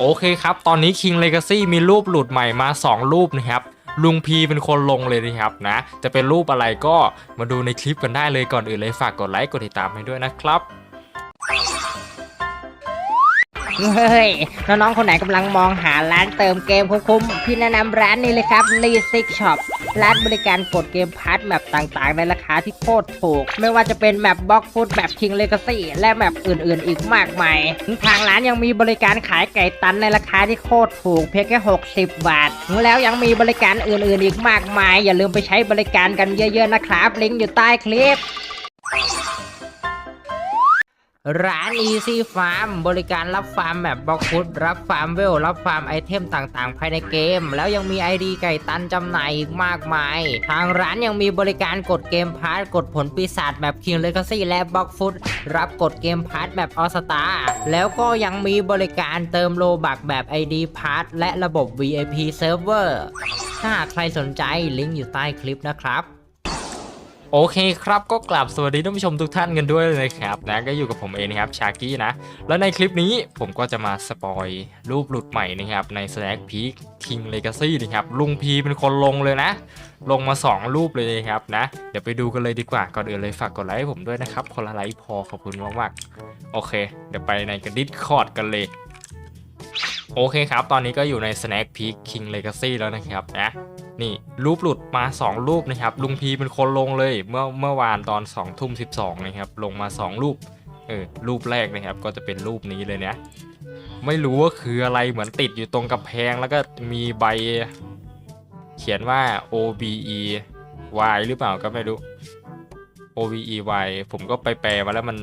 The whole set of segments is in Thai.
โอเคครับ ตอนนี้ King Legacy มีรูปหลุดใหม่มา 2 รูปนะครับลุงพีเป็นคนลงเลยนะครับนะ จะเป็นรูปอะไรก็มาดูในคลิปกันได้เลยก่อนอื่นเลยฝากกดไลค์กดติดตามให้ด้วยนะครับ เฮ้ยน้องๆคนไหนกำลังมองหาร้านเติมเกมคุ้มๆพี่แนะนำร้านนี้เลยครับ l e s i k Shop ร้านบริการกดเกมพาร์ทแมปต่างๆ ในราคาที่โคตรถูก ไม่ว่าจะเป็นแมปบล็อกฟุตแมป King Legacy และแมปอื่นๆ อีกมากมายทางร้านยังมีบริการขายไก่ตันในราคาที่โคตรถูก เพียงแค่ 60 บาท แล้วยังมีบริการอื่นๆ อีกมากมาย อย่าลืมไปใช้บริการกันเยอะๆนะครับลิงก์อยู่ใต้คลิป ร้าน Easy Farm บริการรับฟาร์มแบบบล็อกฟุตรับฟาร์มเวล รับฟาร์มไอเทมต่างๆ ภายในเกม แล้วยังมี ID ไก่ตันจำหน่ายอีกมากมาย ทางร้านยังมีบริการกดเกมพาร์ทกดผลปีศาจแบบ King Legacy และบล็อกฟุตรับกดเกมพาร์ทแบบออสตาแล้วก็ยังมีบริการเติมโลบักแบบ ID พาร์ทและระบบ VIP Server ถ้าใครสนใจลิงก์อยู่ใต้คลิปนะครับ โอเคครับก็กลับสวัสดีท่านผู้ชมทุกท่านกันด้วยนะครับนะก็อยู่กับผมเองนะครับชากี้นะ แล้วในคลิปนี้ผมก็จะมาสปอยรูปหลุดใหม่นะครับใน Snack Peak King Legacy นะครับลุงพีเป็นคนลงเลยนะ ลงมา 2 รูปเลยนะครับนะ เดี๋ยวไปดูกันเลยดีกว่าก่อนอื่นเลยฝากกดไลค์ผมด้วยนะครับคนละไลค์พอขอบคุณมากๆโอเค เดี๋ยวไปในกระดิษคอร์ดกันเลย โอเคครับ ตอนนี้ก็อยู่ใน Snack Peak King Legacy แล้วนะครับนะนี่รูปหลุดมา 2 รูปนะครับ ลุงพีเป็นคนลงเลยเมื่อเมื่อวานตอน2ทุ่ม12นะครับ ลงมา 2 รูปเออรูปแรกนะครับ ก็จะเป็นรูปนี้เลยเนะไม่รู้ว่าคืออะไรเหมือนติดอยู่ตรงกำแพง แล้วก็มีใบ เขียนว่า OBE Y หรือเปล่าก็ไม่รู้ OBE Y ผมก็ไปแปลมาแล้วมัน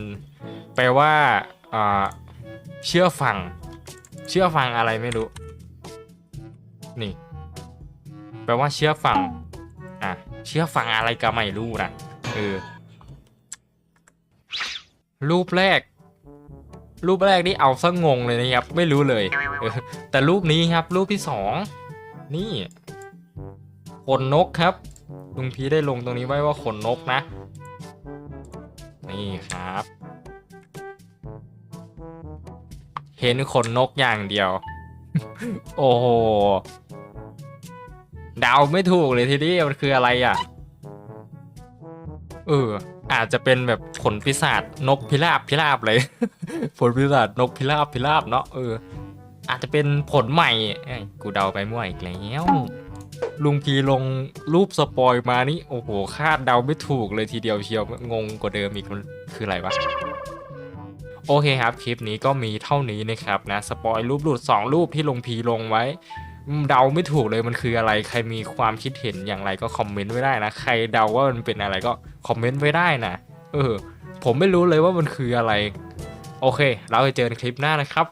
แปลว่าเชื่อฟัง เชื่อฟังอะไรไม่รู้ นี่ แปลว่าเชื่อฟัง อะ เชื่อฟังอะไรก็ไม่รู้นะเออรูปแรก รูปแรกนี่เอาซะงงเลยนะครับ ไม่รู้เลยเออแต่รูปนี้ครับ รูปที่สองนี่ขนนกครับลุงพีได้ลงตรงนี้ไว้ว่าขนนกนะ นี่ครับ เห็นขนนกอย่างเดียว โอ้โหเดาไม่ถูกเลยทีนี้มันคืออะไรอะเอออาจจะเป็นแบบผลปีศาจนกพิราบพิราบเลย ผลปีศาจนกพิราบพิราบเนาะเออ อาจจะเป็นผลใหม่กูเดาไปมั่วอีกแล้วลุงพีลงรูปสปอยมานี่โอ้โหคาดเดาไม่ถูกเลยทีเดียวเชียวงงกว่าเดิมอีกมันคืออะไรวะ โอเคครับ คลิปนี้ก็มีเท่านี้นะครับนะสปอยรูปหลุด2 รูปที่ลงพีลงไว้เดาไม่ถูกเลยมันคืออะไรใครมีความคิดเห็นอย่างไรก็คอมเมนต์ไว้ได้นะ ใครเดาว่ามันเป็นอะไรก็คอมเมนต์ไว้ได้นะเออผมไม่รู้เลยว่ามันคืออะไร โอเค เราไปเจอในคลิปหน้านะครับ